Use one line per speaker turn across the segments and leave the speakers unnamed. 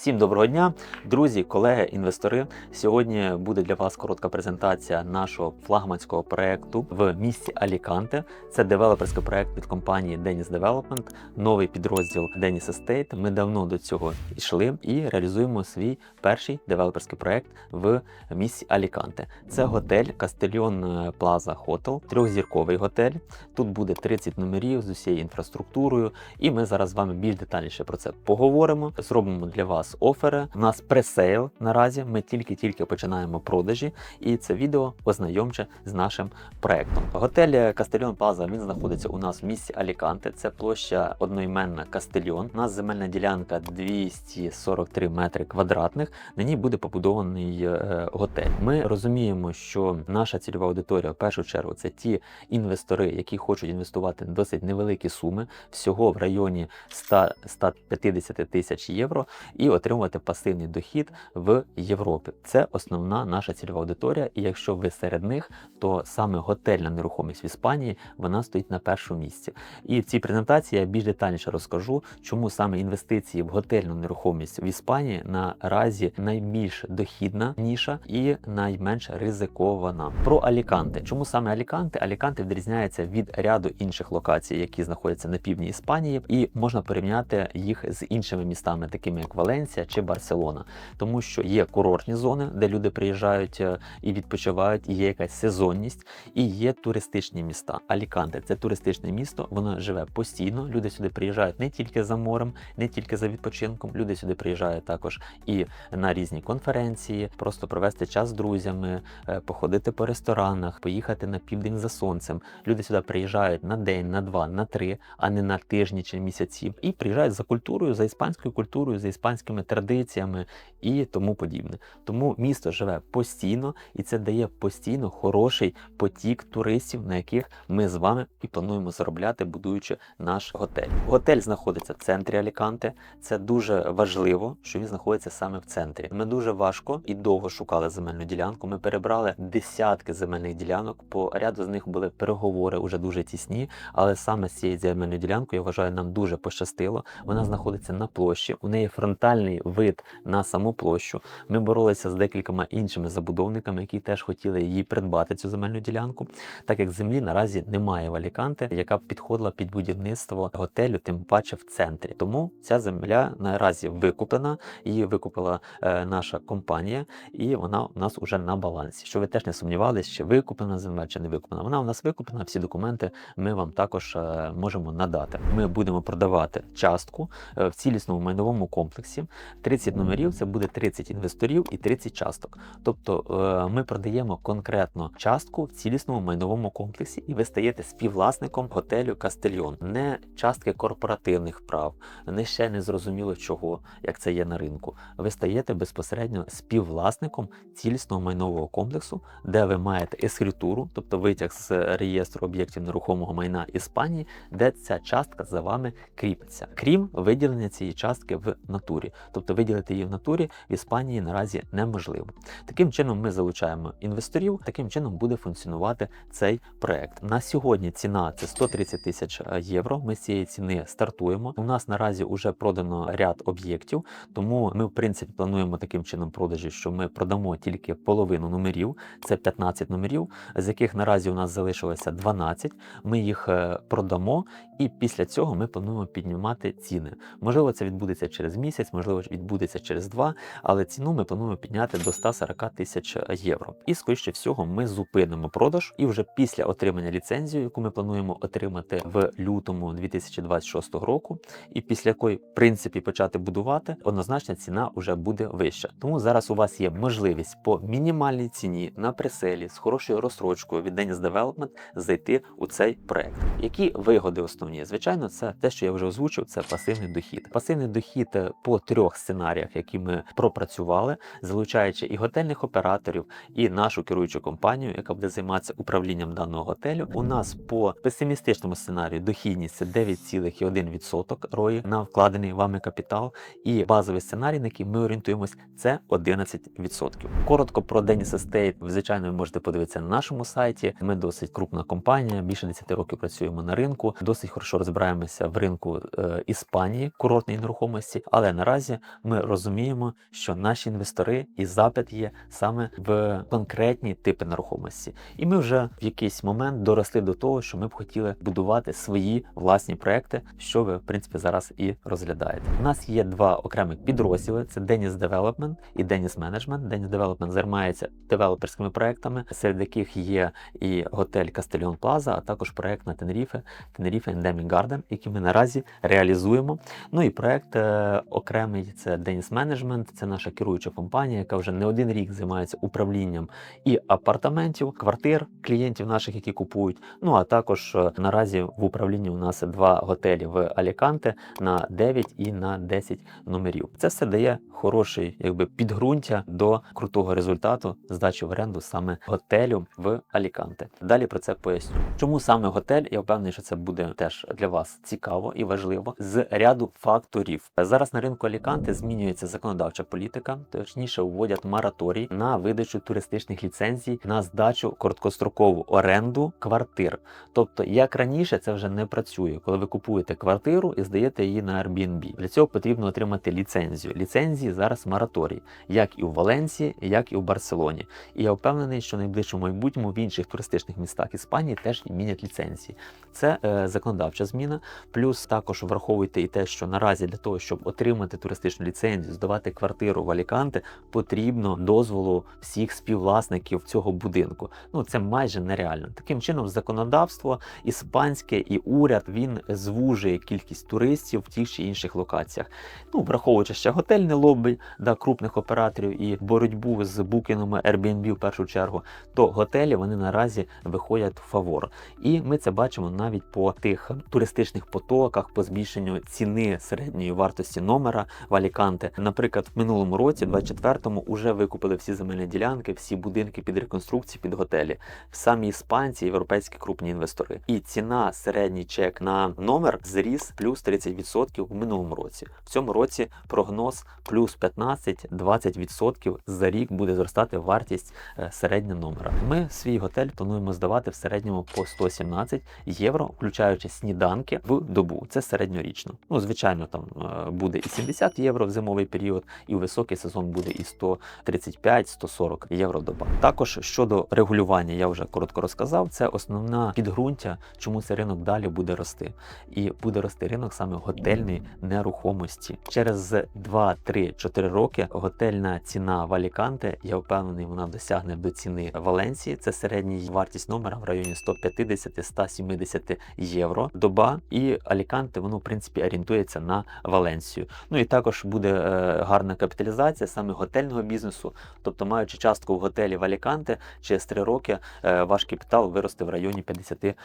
Всім доброго дня, друзі, колеги, інвестори. Сьогодні буде для вас коротка презентація нашого флагманського проекту в місті Аліканте. Це девелоперський проект від компанії Dennis Development, новий підрозділ Dennis Estate. Ми давно до цього йшли і реалізуємо свій перший девелоперський проект в місті Аліканте. Це готель Castellion Plaza Hotel, трьохзірковий готель. Тут буде 30 номерів з усією інфраструктурою, і ми зараз з вами більш детальніше про це поговоримо. Зробимо для вас офери. У нас пресейл наразі. Ми тільки-тільки починаємо продажі, і це відео ознайомче з нашим проектом. Готель Кастельон Плаза він знаходиться у нас в місті Аліканте. Це площа одноіменна Кастельон. У нас земельна ділянка 243 метри квадратних. На ній буде побудований е, готель. Ми розуміємо, що наша цільова аудиторія в першу чергу це ті інвестори, які хочуть інвестувати досить невеликі суми, всього в районі 100-150 тисяч євро, і отримувати пасивний дохід в Європі. Це основна наша цільова аудиторія. І якщо ви серед них, то саме готельна нерухомість в Іспанії вона стоїть на першому місці. І в цій презентації я більш детальніше розкажу, чому саме інвестиції в готельну нерухомість в Іспанії наразі найбільш дохідна ніша і найменш ризикована. Про Аліканте. Чому саме Аліканте? Аліканте відрізняється від ряду інших локацій, які знаходяться на півдні Іспанії, і можна порівняти їх з іншими містами, такими як Валенсія чи Барселона, тому що є курортні зони, де люди приїжджають е, і відпочивають, і є якась сезонність, і є туристичні міста. Аліканте це туристичне місто, воно живе постійно. Люди сюди приїжджають не тільки за морем, не тільки за відпочинком. Люди сюди приїжджають також і на різні конференції, просто провести час з друзями, е, походити по ресторанах, поїхати на південь за сонцем. Люди сюди приїжджають на день, на два, на три, а не на тижні чи місяці, і приїжджають за культурою, за іспанською культурою, за іспанськими традиціями і тому подібне. Тому місто живе постійно, і це дає постійно хороший потік туристів, на яких ми з вами і плануємо заробляти, будуючи наш готель. Готель знаходиться в центрі Аліканте. Це дуже важливо, що він знаходиться саме в центрі. Ми дуже важко і довго шукали земельну ділянку. Ми перебрали десятки земельних ділянок. По ряду з них були переговори уже дуже тісні, але саме з цією земельною ділянкою я вважаю, нам дуже пощастило. Вона знаходиться на площі. У неї фронтальний вид на саму площу. Ми боролися з декількома іншими забудовниками, які теж хотіли її придбати цю земельну ділянку, так як землі наразі немає в Аліканте, яка б підходила під будівництво готелю, тим паче в центрі. Тому ця земля наразі викуплена. Її викупила е, наша компанія, і вона у нас уже на балансі. Що ви теж не сумнівалися, чи викуплена земля, чи не викуплена. Вона у нас викуплена. Всі документи ми вам також е, можемо надати. Ми будемо продавати частку е, в цілісному майновому комплексі. 30 номерів це буде 30 інвесторів і 30 часток. Тобто е, ми продаємо конкретно частку в цілісному майновому комплексі, і ви стаєте співвласником готелю Кастельйон, не частки корпоративних прав, не ще не зрозуміло чого, як це є на ринку. Ви стаєте безпосередньо співвласником цілісного майнового комплексу, де ви маєте ескритуру, тобто витяг з реєстру об'єктів нерухомого майна Іспанії, де ця частка за вами кріпиться, крім виділення цієї частки в натурі, тобто виділити її в натурі в Іспанії наразі неможливо. Таким чином ми залучаємо інвесторів, таким чином буде функціонувати цей проект. На сьогодні ціна це 130 тисяч е, євро. Ми з цієї ціни стартуємо. У нас наразі вже продано ряд об'єктів, тому ми, в принципі, плануємо таким чином продажі, що ми продамо тільки половину номерів, це 15 номерів, з яких наразі у нас залишилося 12. Ми їх е, продамо, і після цього ми плануємо піднімати ціни. Можливо, це відбудеться через місяць, можливо, відбудеться через два, але ціну ми плануємо підняти до 140 тисяч євро. І скоріше всього, ми зупинимо продаж, і вже після отримання ліцензії, яку ми плануємо отримати в лютому 2026 року, і після якої, в принципі, почати будувати, однозначно ціна вже буде вища. Тому зараз у вас є можливість по мінімальній ціні на преселі з хорошою розстрочкою від Dennis Development зайти у цей проект. Які вигоди основні? Звичайно, це те, що я вже озвучив, це пасивний дохід. Пасивний дохід е, по трьох сценаріях, які ми пропрацювали, залучаючи і готельних операторів, і нашу керуючу компанію, яка буде займатися управлінням даного готелю. У нас по песимістичному сценарію дохідність це 9,1% рої на вкладений вами капітал. І базовий сценарій, на який ми орієнтуємось, це 11%. Коротко про Dennis Estate, ви, звичайно, ви можете подивитися на нашому сайті. Ми досить крупна компанія, більше 10 років працюємо на ринку, досить хорошо розбираємося в ринку е, Іспанії, курортної нерухомості, але наразі наразі ми розуміємо, що наші інвестори і запит є саме в конкретні типи нерухомості. І ми вже в якийсь момент доросли до того, що ми б хотіли будувати свої власні проекти, що ви в принципі зараз і розглядаєте. У нас є два окремих підрозділи: це Denis Development і Denis Management. Denis Development займається девелоперськими проектами, серед яких є і готель Castellion Plaza, а також проект на Тенеріфе, Tenerife Endemic Garden, який ми наразі реалізуємо. Ну і проект е, окремий це Denis Management, це наша керуюча компанія, яка вже не один рік займається управлінням і апартаментів, квартир клієнтів наших, які купують. Ну а також е, наразі в управлінні у нас два готелі в Аліканте на 9 і на 10 номерів. Це все дає хороший якби підґрунтя до крутого результату здачі в оренду саме готелю в Аліканте. Далі про це поясню. Чому саме готель? Я впевнений, що це буде теж для вас цікаво і важливо з ряду факторів. Зараз на ринку Аліканте змінюється законодавча політика, точніше вводять мораторій на видачу туристичних ліцензій на здачу короткострокову оренду квартир. Тобто, як раніше, це вже не працює, коли ви купуєте квартиру і здаєте її на Airbnb. Для цього потрібно отримати ліцензію. Ліцензії зараз мораторій, як і у Валенції, як і у Барселоні. І я впевнений, що в найближчому майбутньому в інших туристичних містах Іспанії теж мінять ліцензії. Це е, законодавча зміна. Плюс також враховуйте і те, що наразі для того, щоб отримати туристичну ліцензію, здавати квартиру в Аліканте, потрібно дозволу всіх співвласників цього будинку. Ну це майже нереально. Таким чином, законодавство іспанське і уряд він звужує кількість туристів в тих чи інших локаціях. Ну, враховуючи ще готельне лобі да, крупних операторів і боротьбу з букінгами Airbnb в першу чергу, то готелі вони наразі виходять в фавор. І ми це бачимо навіть по тих туристичних потоках, по збільшенню ціни середньої вартості номера в Аліканте. Наприклад, в минулому році, 24-му, вже викупили всі земельні ділянки, всі будинки під реконструкцію, під готелі. Самі іспанці, європейські крупні інвестори. І ціна середній чек на номер зріс плюс 30% в минулому році. В цьому році прогноз плюс 15-20% за рік буде зростати вартість е, середня номера. Ми свій готель плануємо здавати в середньому по 117 євро, включаючи сніданки в добу. Це середньорічно. Ну, звичайно, там е, буде і 70 євро в зимовий період, і у високий сезон буде і 135-140 євро доба. Також щодо регулювання, я вже коротко розказав. Це основна підґрунтя, чому цей ринок далі буде рости. І буде рости ринок саме готельної нерухомості. Через 2-3-4 роки готельна ціна в Аліканте, я впевнений, вона досягне до ціни Валенції. Це середній вартість номера в районі 150-170 євро доба. І Аліканте, воно в принципі орієнтується на Валенцію. Ну і також буде е, гарна капіталізація саме готельного бізнесу. Тобто, маючи частку в готелі в через 3 роки е, ваш капітал виросте в районі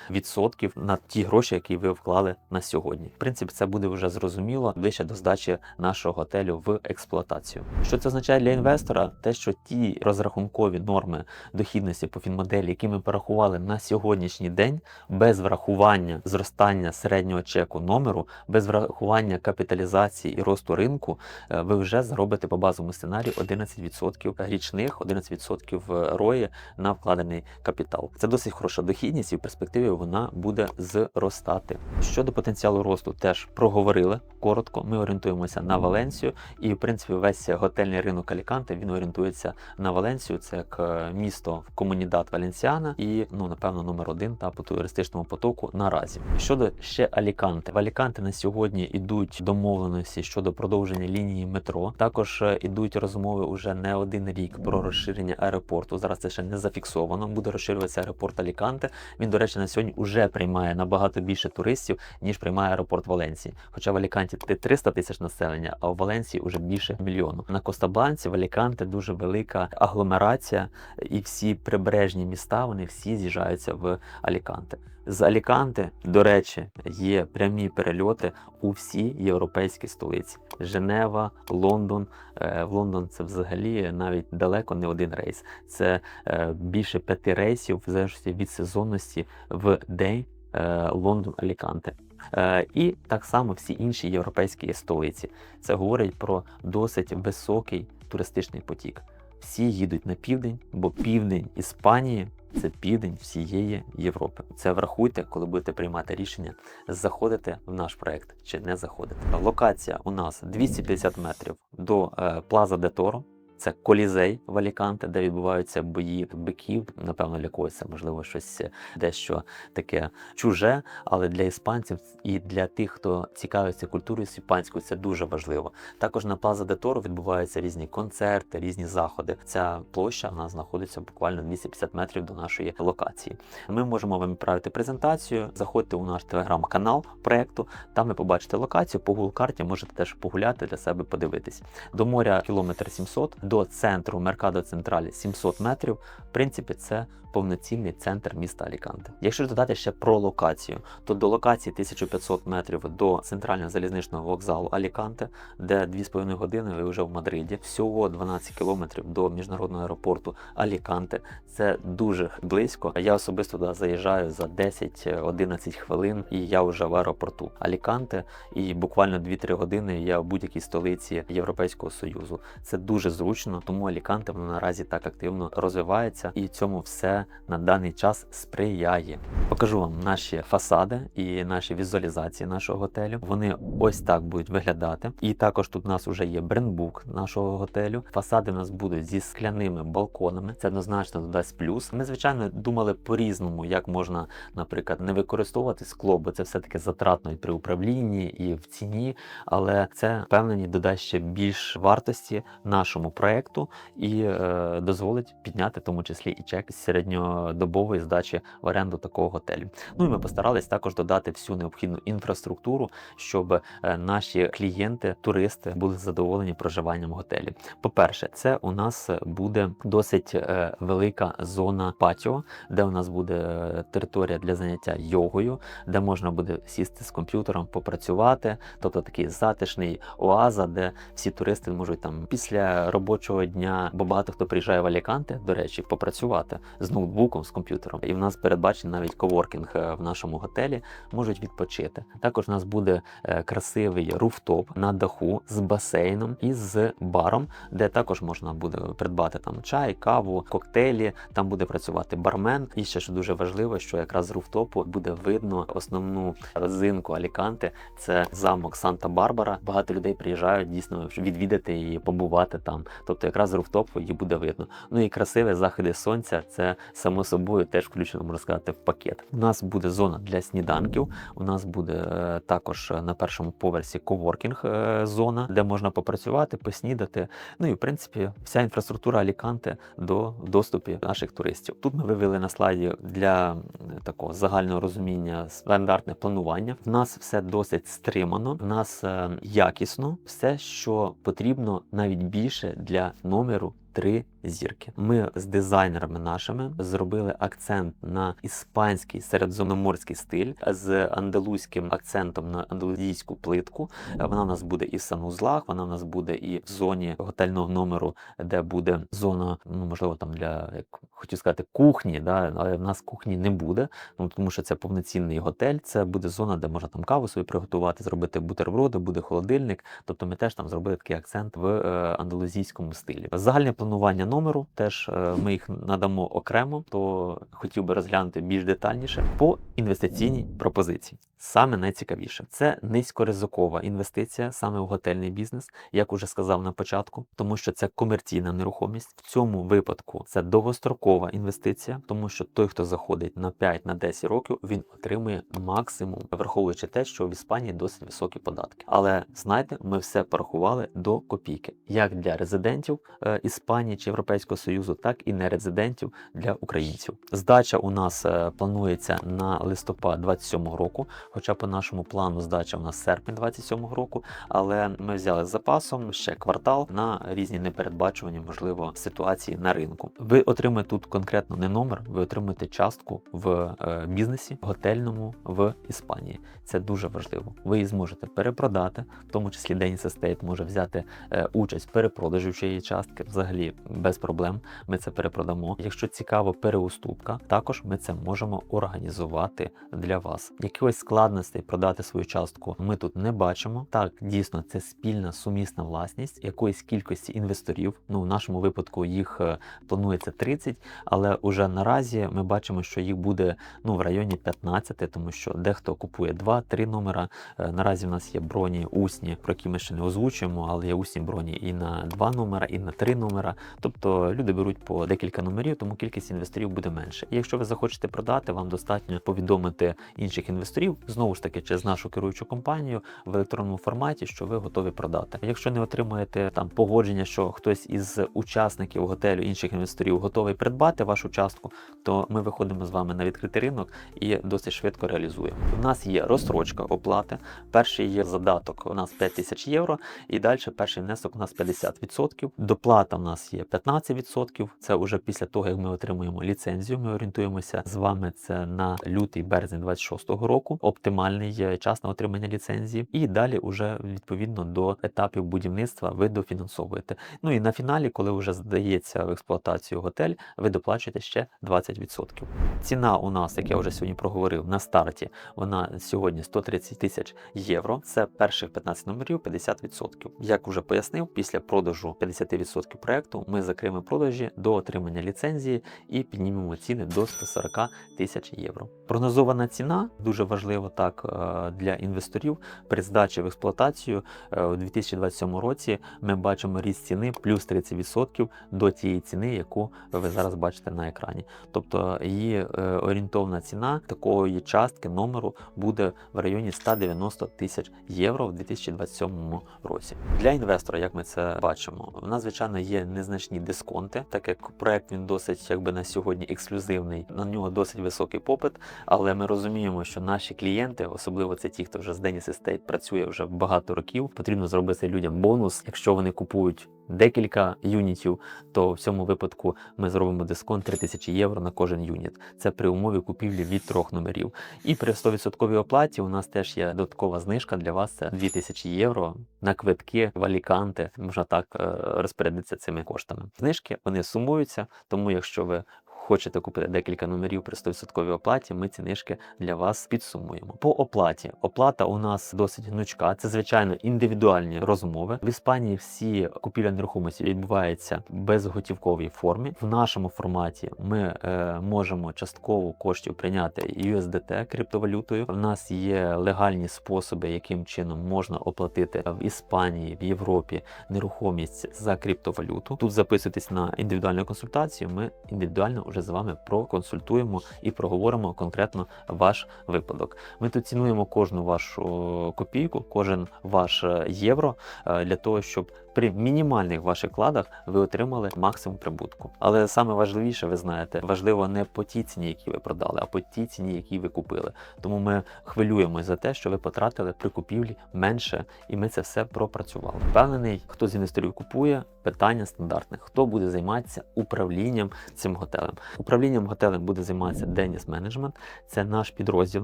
50% на ті гроші, які ви вклали на сьогодні. В принципі, це буде вже зрозуміло ближче до здачі нашого готелю в експлуатацію. Що це означає для інвестора? Те, що ті розрахункові норми дохідності по фінмоделі, які ми порахували на сьогоднішній день, без врахування зростання середнього чеку номеру, без врахування капіталізації і росту ринку, е, ви вже заробите по базовому сценарію 11% річних, 11% рої на вкладений капітал. Це досить хороша дохідність, і в перспективі вона буде зростати. Щодо потенціалу росту, теж проговорили коротко. Ми орієнтуємося на Валенсію, і в принципі весь готельний ринок Аліканте він орієнтується на Валенсію. Це як е, місто в комунідат Валенсіана і ну напевно номер один та по туристичному потоку наразі. Щодо ще Аліканте, в Аліканте на сьогодні ідуть домовленості щодо продовження лінії метро. Також е, ідуть розмови уже не один рік про розширення аеропорту. Зараз це ще не зафіксовано. Буде розширюватися аеропорт Аліканте. Він, до речі, на сьогодні вже приймає набагато більше туристів ніж приймає аеропорт Валенції. Хоча в Аліканті 300 тисяч населення, а в Валенції вже більше мільйону. На Костабланці в Аліканте дуже велика агломерація, і всі прибережні міста вони всі з'їжджаються в Аліканте. З Аліканте, до речі, є прямі перельоти у всі європейські столиці: Женева, Лондон. Е, В Лондон це взагалі навіть далеко не один рейс. Це е, більше п'яти рейсів в залежності від сезонності в день е, Лондон Аліканте. Е, І так само всі інші європейські столиці. Це говорить про досить високий туристичний потік. Всі їдуть на південь, бо південь Іспанії це південь всієї Європи. Це врахуйте, коли будете приймати рішення заходити в наш проект чи не заходити. Локація у нас 250 метрів до е, Плаза де Торо. Це колізей в Аліканте, де відбуваються бої биків. Напевно, для когось це можливо щось дещо таке чуже, але для іспанців і для тих, хто цікавиться культурою іспанською, це дуже важливо. Також на Плаза де Торо відбуваються різні концерти, різні заходи. Ця площа вона знаходиться буквально 250 метрів до нашої локації. Ми можемо вам відправити презентацію. Заходьте у наш телеграм-канал проекту. Там ви побачите локацію. По Google карті можете теж погуляти для себе, подивитись. До моря кілометр 700, до центру Меркадо Централі 700 метрів. В принципі, це повноцінний центр міста Аліканте. Якщо додати ще про локацію, то до локації 1500 метрів до центрального залізничного вокзалу Аліканте, де 2,5 години ви вже в Мадриді, всього 12 кілометрів до міжнародного аеропорту Аліканте. Це дуже близько. Я особисто туди заїжджаю за 10-11 хвилин, і я вже в аеропорту Аліканте. І буквально 2-3 години я в будь-якій столиці Європейського союзу. Це дуже зручно, тому Аліканте воно наразі так активно розвивається, і цьому все на даний час сприяє. Покажу вам наші фасади і наші візуалізації нашого готелю. Вони ось так будуть виглядати. І також тут у нас вже є брендбук нашого готелю. Фасади у нас будуть зі скляними балконами. Це однозначно додасть плюс. Ми, звичайно, думали по-різному, як можна, наприклад, не використовувати скло, бо це все-таки затратно і при управлінні і в ціні. Але це впевнені додасть ще більш вартості нашому проекту і е, дозволить підняти в тому числі і чек з середньодобової здачі в оренду такого готелю. Ну і ми постарались також додати всю необхідну інфраструктуру, щоб е, наші клієнти, туристи були задоволені проживанням в готелі. По-перше, це у нас буде досить е, велика зона патіо, де у нас буде е, територія для заняття йогою, де можна буде сісти з комп'ютером, попрацювати, тобто такий затишний оаза, де всі туристи можуть там після робочого дня, бо багато хто приїжджає в Аліканте, до речі, попрацювати з ноутбуком, з комп'ютером. І в нас передбачений навіть коворкінг е, в нашому готелі, можуть відпочити. Також у нас буде е, красивий руфтоп на даху з басейном і з баром, де також можна буде придбати там чай, каву, коктейлі. Там буде працювати бармен. І ще що дуже важливо, що якраз з руфтопу буде видно основну родзинку Аліканте. Це замок Санта-Барбара. Багато людей приїжджають дійсно відвідати і побувати там. Тобто, якраз з руфтопу її буде видно. Ну і красиві заходи сонця. Це само собою теж включено, можна сказати, в пакет. У нас буде зона для сніданків. У нас буде е, також на першому поверсі коворкінг е, зона, де можна попрацювати, поснідати. Ну і в принципі вся інфраструктура Аліканте до доступу наших туристів. Тут ми вивели на слайді для такого загального розуміння стандартне планування. В нас все досить стримано, в нас е, якісно, все, що потрібно, навіть більше для номеру. Три зірки. Ми з дизайнерами нашими зробили акцент на іспанський середземноморський стиль з андалузьким акцентом на андалузійську плитку. Вона у нас буде і в санузлах, вона у нас буде і в зоні готельного номеру, де буде зона, ну можливо, там для як хотів сказати кухні, да, але в нас кухні не буде. Ну тому що це повноцінний готель. Це буде зона, де можна там каву собі приготувати, зробити бутерброди, буде холодильник. Тобто ми теж там зробили такий акцент в е, андалузійському стилі. Загальне планування номеру теж е, ми їх надамо окремо, то хотів би розглянути більш детальніше по інвестиційній пропозиції. Саме найцікавіше це низькоризикова інвестиція саме в готельний бізнес, як уже сказав на початку, тому що це комерційна нерухомість. В цьому випадку це довгострокова інвестиція, тому що той, хто заходить на 5 на 10 років, він отримує максимум, враховуючи те, що в Іспанії досить високі податки. Але знаєте, ми все порахували до копійки, як для резидентів е, Іспанії чи Європейського Союзу, так і нерезидентів для українців. Здача у нас е, планується на листопад 27 року. Хоча по нашому плану здача у нас серпень 27 року, але ми взяли з запасом ще квартал на різні непередбачувані, можливо, ситуації на ринку. Ви отримаєте тут конкретно не номер, ви отримаєте частку в е, бізнесі готельному в Іспанії. Це дуже важливо. Ви її зможете перепродати, в тому числі Denis Estate може взяти е, участь в перепродажі цієї частки. Взагалі без проблем. Ми це перепродамо. Якщо цікаво, переуступка, також ми це можемо організувати для вас. Якихось складностей продати свою частку ми тут не бачимо. Так, дійсно, це спільна сумісна власність якоїсь кількості інвесторів. Ну, в нашому випадку їх е, планується 30, Але уже наразі ми бачимо, що їх буде ну в районі 15, тому що дехто купує 2-3 номера. Е, Наразі в нас є броні усні, про які ми ще не озвучуємо, але є усні броні і на 2 номера, і на 3 номера. Тобто люди беруть по декілька номерів, тому кількість інвесторів буде менше. І якщо ви захочете продати, вам достатньо повідомити інших інвесторів знову ж таки через нашу керуючу компанію в електронному форматі, що ви готові продати. Якщо не отримуєте там погодження, що хтось із учасників готелю інших інвесторів готовий придбати вашу частку, то ми виходимо з вами на відкритий ринок і досить швидко реалізуємо. У нас є розстрочка оплати. Перший є задаток у нас 5 тисяч євро, і далі перший внесок у нас 50%. Доплата у нас є 15%. Це вже після того, як ми отримуємо ліцензію. Ми орієнтуємося з вами це на лютий березень 26-го року. Оптимальний час на отримання ліцензії. І далі, уже відповідно до етапів будівництва, ви дофінансовуєте. Ну і на фіналі, коли вже здається в експлуатацію готель, ви доплачуєте ще 20%. Ціна у нас, як я вже сьогодні проговорив, на старті вона сьогодні 130 тисяч євро. Це перших 15 номерів 50%. Як вже пояснив, після продажу 50% проекту ми закриємо продажі до отримання ліцензії і піднімемо ціни до 140 тисяч євро. Прогнозована ціна дуже важливо так е, для інвесторів при здачі в експлуатацію е, у 2027 році. Ми бачимо ріст ціни плюс 30% до тієї ціни, яку ви зараз бачите на екрані. Тобто її е, орієнтовна ціна такої частки номеру буде в районі 190 тисяч євро в 2027 році. Для інвестора, як ми це бачимо, в нас звичайно є незначні дисконти, так як проект він досить якби на сьогодні ексклюзивний, на нього досить високий попит. Але ми розуміємо, що наші клієнти, особливо це ті, хто вже з Dennis Estate працює вже багато років, потрібно зробити людям бонус, якщо вони купують. Декілька юнітів, то в цьому випадку ми зробимо дисконт 3000 євро на кожен юніт. Це при умові купівлі від трьох номерів. І при 100% оплаті у нас теж є додаткова знижка для вас. Це 2000 євро на квитки в Аліканте. Можна так е, розпорядитися цими коштами. Знижки вони сумуються, тому якщо ви хочете купити декілька номерів при 100% оплаті, ми ці знижки для вас підсумуємо. По оплаті. Оплата у нас досить гнучка. Це звичайно індивідуальні розмови. В Іспанії всі купівля нерухомості відбуваються в безготівковій формі. В нашому форматі ми е, можемо частково коштів прийняти USDT криптовалютою. У нас є легальні способи, яким чином можна оплатити в Іспанії, в Європі нерухомість за криптовалюту. Тут записуйтесь на індивідуальну консультацію. Ми індивідуально вже з вами проконсультуємо і проговоримо конкретно ваш випадок. Ми тут цінуємо кожну вашу копійку, кожен ваш е, євро е, для того, щоб при мінімальних ваших вкладах ви отримали максимум прибутку. Але саме важливіше, ви знаєте, важливо не по тій ціні, які ви продали, а по тій ціні, які ви купили. Тому ми хвилюємося за те, що ви потратили при купівлі менше, і ми це все пропрацювали. Впевнений, хто з інвесторів купує, питання стандартне: хто буде займатися управлінням цим готелем? Управлінням готелем буде займатися Деніс Менеджмент. Це наш підрозділ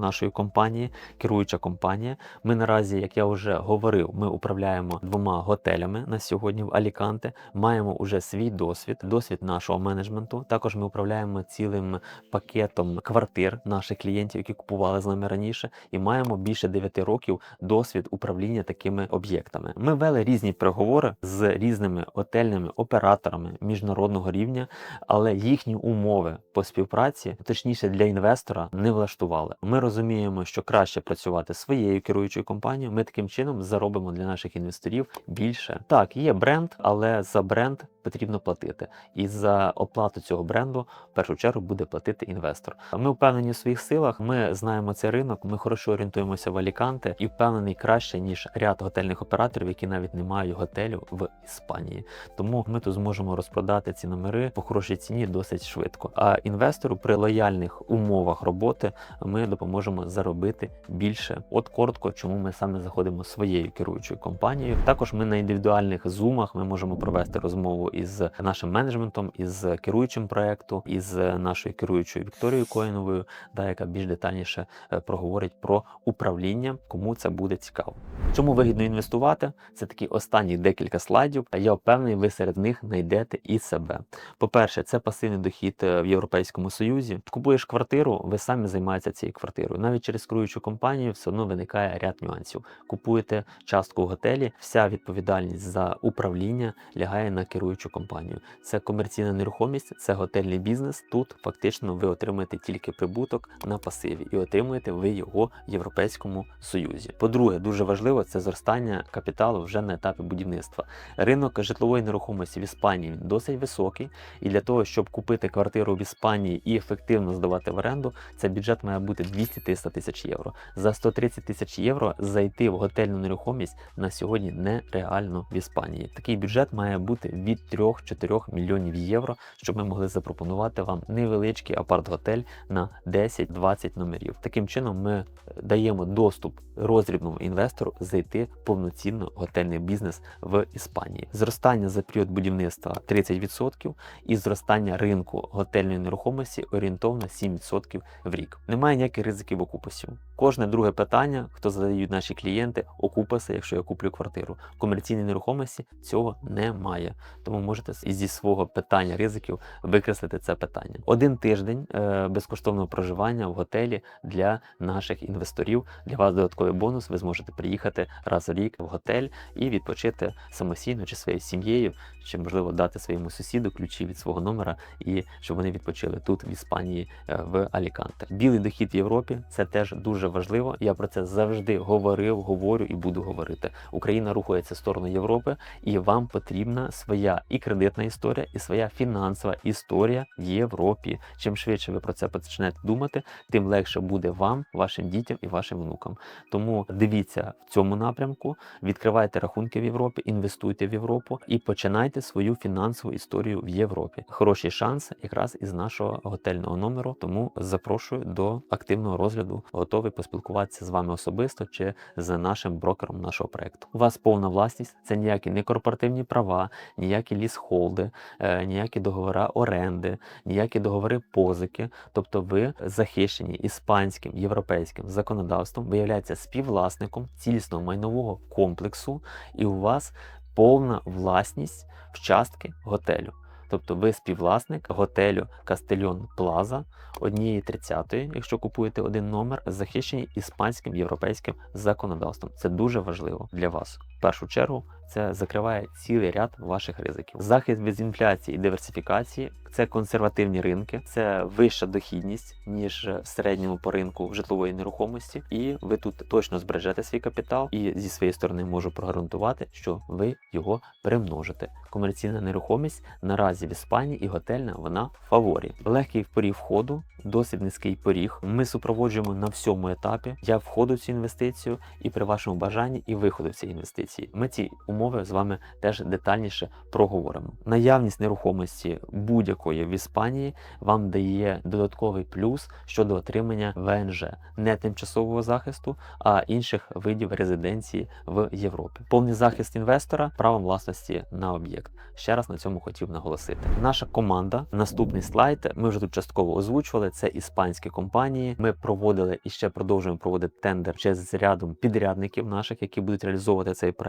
нашої компанії, керуюча компанія. Ми наразі, як я вже говорив, ми управляємо двома готелями на сьогодні в Аліканте. Маємо уже свій досвід, досвід нашого менеджменту. Також ми управляємо цілим пакетом квартир наших клієнтів, які купували з нами раніше, і маємо більше 9 років досвід управління такими об'єктами. Ми вели різні переговори з різними готельними операторами міжнародного рівня, але їхні умови по співпраці, точніше для інвестора, не влаштували. Ми розуміємо, що краще працювати своєю керуючою компанією. Ми таким чином заробимо для наших інвесторів більше. Так, є бренд, але за бренд потрібно платити. І за оплату цього бренду в першу чергу буде платити інвестор. Ми впевнені в своїх силах. Ми знаємо цей ринок. Ми хорошо орієнтуємося в Аліканте і впевнений краще ніж ряд готельних операторів, які навіть не мають готелю в Іспанії. Тому ми тут зможемо розпродати ці номери по хорошій ціні досить швидко. А інвестору при лояльних умовах роботи ми допоможемо заробити більше. От коротко, чому ми саме заходимо своєю керуючою компанією. Також ми на індивідуальних зумах ми можемо провести розмову із нашим менеджментом, із керуючим проекту, із нашою керуючою Вікторією Коїновою, да, яка більш детальніше е, проговорить про управління, кому це буде цікаво. Чому вигідно інвестувати? Це такі останні декілька слайдів. Я впевнений, ви серед них знайдете і себе. По-перше, це пасивний дохід е, в Європейському Союзі. Купуєш квартиру, ви самі займаєтеся цією квартирою. Навіть через керуючу компанію все одно виникає ряд нюансів. Купуєте частку в готелі, вся відповідальність за управління лягає на керуючу керуючу компанію. Це комерційна нерухомість, це готельний бізнес. Тут фактично ви отримаєте тільки прибуток на пасиві і отримуєте ви його в Європейському Союзі. По-друге, дуже важливо це зростання капіталу вже на етапі будівництва. Ринок житлової нерухомості в Іспанії досить високий, і для того, щоб купити квартиру в Іспанії і ефективно здавати в оренду, це бюджет має бути 200-300 тисяч євро. За 130 тисяч євро зайти в готельну нерухомість на сьогодні нереально в Іспанії. Такий бюджет має бути від 3-4 мільйонів євро, щоб ми могли запропонувати вам невеличкий апарт-готель на 10-20 номерів. Таким чином, ми даємо доступ роздрібному інвестору зайти повноцінно готельний бізнес в Іспанії. Зростання за період будівництва 30% і зростання ринку готельної нерухомості орієнтовно 7% в рік. Немає ніяких ризиків окупасів. Кожне друге питання, хто задають наші клієнти, окупаси, якщо я куплю квартиру. В комерційній нерухомості цього немає. Тому можете зі свого питання ризиків викреслити це питання. Один тиждень е, безкоштовного проживання в готелі для наших інвесторів. Для вас додатковий бонус. Ви зможете приїхати раз у рік в готель і відпочити самостійно чи своєю сім'єю, чи можливо дати своєму сусіду ключі від свого номера і щоб вони відпочили тут, в Іспанії, е, в Аліканте. Білий дохід в Європі це теж дуже важливо. Я про це завжди говорив, говорю і буду говорити. Україна рухається в сторону Європи, і вам потрібна своя і кредитна історія, і своя фінансова історія в Європі. Чим швидше ви про це почнете думати, тим легше буде вам, вашим дітям і вашим внукам. Тому дивіться в цьому напрямку, відкривайте рахунки в Європі, інвестуйте в Європу і починайте свою фінансову історію в Європі. Хороший шанс якраз із нашого готельного номеру. Тому запрошую до активного розгляду. Готовий поспілкуватися з вами особисто чи з нашим брокером нашого проекту. У вас повна власність, це ніякі не корпоративні права, ніякі лісхолди, е, ніякі договори оренди, ніякі договори позики. Тобто ви захищені іспанським європейським законодавством, виявляється співвласником цілісного майнового комплексу, і у вас повна власність в частки готелю. Тобто ви співвласник готелю Кастельон Плаза однієї тридцятої, якщо купуєте один номер, захищені іспанським європейським законодавством. Це дуже важливо для вас. В першу чергу це закриває цілий ряд ваших ризиків. Захист від інфляції і диверсифікації це консервативні ринки, це вища дохідність ніж в середньому по ринку житлової нерухомості, і ви тут точно збережете свій капітал. І зі своєї сторони можу прогарантувати, що ви його примножите. Комерційна нерухомість наразі в Іспанії і готельна вона в фаворі. Легкий поріг входу, досить низький поріг. Ми супроводжуємо на всьому етапі як входу в цю інвестицію, і при вашому бажанні, і виходу в ці інвестиції. Ми ці умови з вами теж детальніше проговоримо. Наявність нерухомості будь-якої в Іспанії вам дає додатковий плюс щодо отримання ВНЖ, не тимчасового захисту, а інших видів резиденції в Європі. Повний захист інвестора правом власності на об'єкт. Ще раз на цьому хотів наголосити. Наша команда, наступний слайд, ми вже тут частково озвучували. Це іспанські компанії. Ми проводили і ще продовжуємо проводити тендер ще з рядом підрядників наших, які будуть реалізовувати цей проект.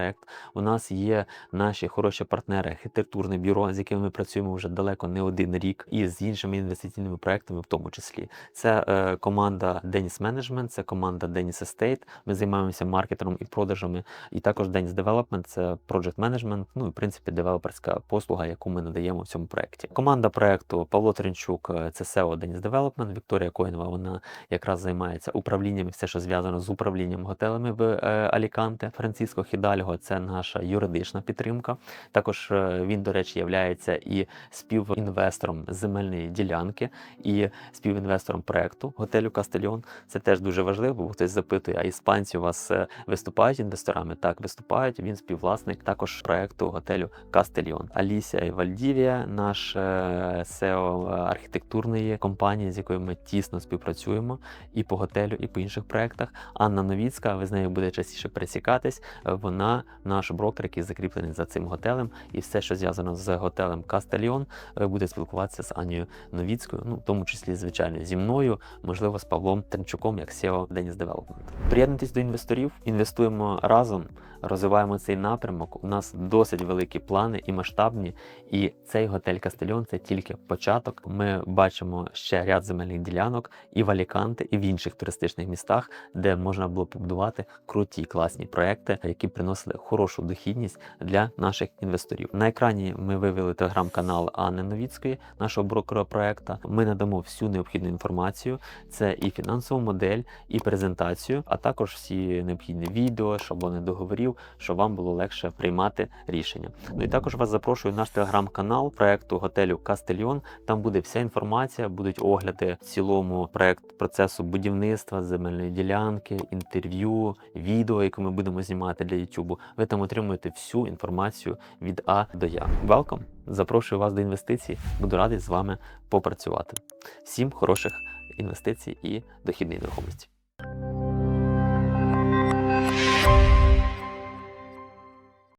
У нас є наші хороші партнери, архітектурне бюро, з якими ми працюємо вже далеко не один рік, і з іншими інвестиційними проектами, в тому числі. Це е, команда Denis Management, це команда Denis Estate. Ми займаємося маркетингом і продажами, і також Denis Development, це Project Management, ну і в принципі девелоперська послуга, яку ми надаємо в цьому проекті. Команда проекту Павло Тренчук, е, це SEO Denis Development, Вікторія Коїнова, вона якраз займається управлінням і все, що зв'язано з управлінням готелями в е, Аліканте. Франциско Хідальго це наша юридична підтримка. Також е, він, до речі, являється і співінвестором земельної ділянки, і співінвестором проекту готелю Кастельон. Це теж дуже важливо, бо хтось запитує, а іспанці у вас е, виступають інвесторами? Так, виступають. Він співвласник також проекту готелю Кастельон. Алісія Вальдівія, наш SEO архітектурної компанії, з якою ми тісно співпрацюємо і по готелю, і по інших проектах. Анна Новіцька, ви з нею буде частіше пересікатись. Е, Наш брокер, який закріплений за цим готелем, і все, що зв'язано з готелем Кастельон, е, буде спілкуватися з Анією Новіцькою, ну в тому числі, звичайно, зі мною, можливо, з Павлом Тренчуком, як SEO Denis Development. Приєднуйтесь до інвесторів, інвестуємо разом, розвиваємо цей напрямок. У нас досить великі плани і масштабні. І цей готель Кастельон це тільки початок. Ми бачимо ще ряд земельних ділянок і в Аліканте, і в інших туристичних містах, де можна було побудувати круті класні проекти, які приносили хорошу дохідність для наших інвесторів. На екрані ми вивели телеграм-канал Анни Новіцької, нашого брокера проекту. Ми надамо всю необхідну інформацію. Це і фінансову модель, і презентацію, а також всі необхідні відео, шаблони договорів, щоб вам було легше приймати рішення. Ну і також вас запрошую в наш телеграм-канал проекту готелю Кастельйон. Там буде вся інформація, будуть огляди в цілому проект процесу будівництва земельної ділянки, інтерв'ю, відео, яке ми будемо знімати для YouTube. Ви там отримуєте всю інформацію від А до Я. Welcome! Запрошую вас до інвестицій. Буду радий з вами попрацювати. Всім хороших інвестицій і дохідної нерухомості.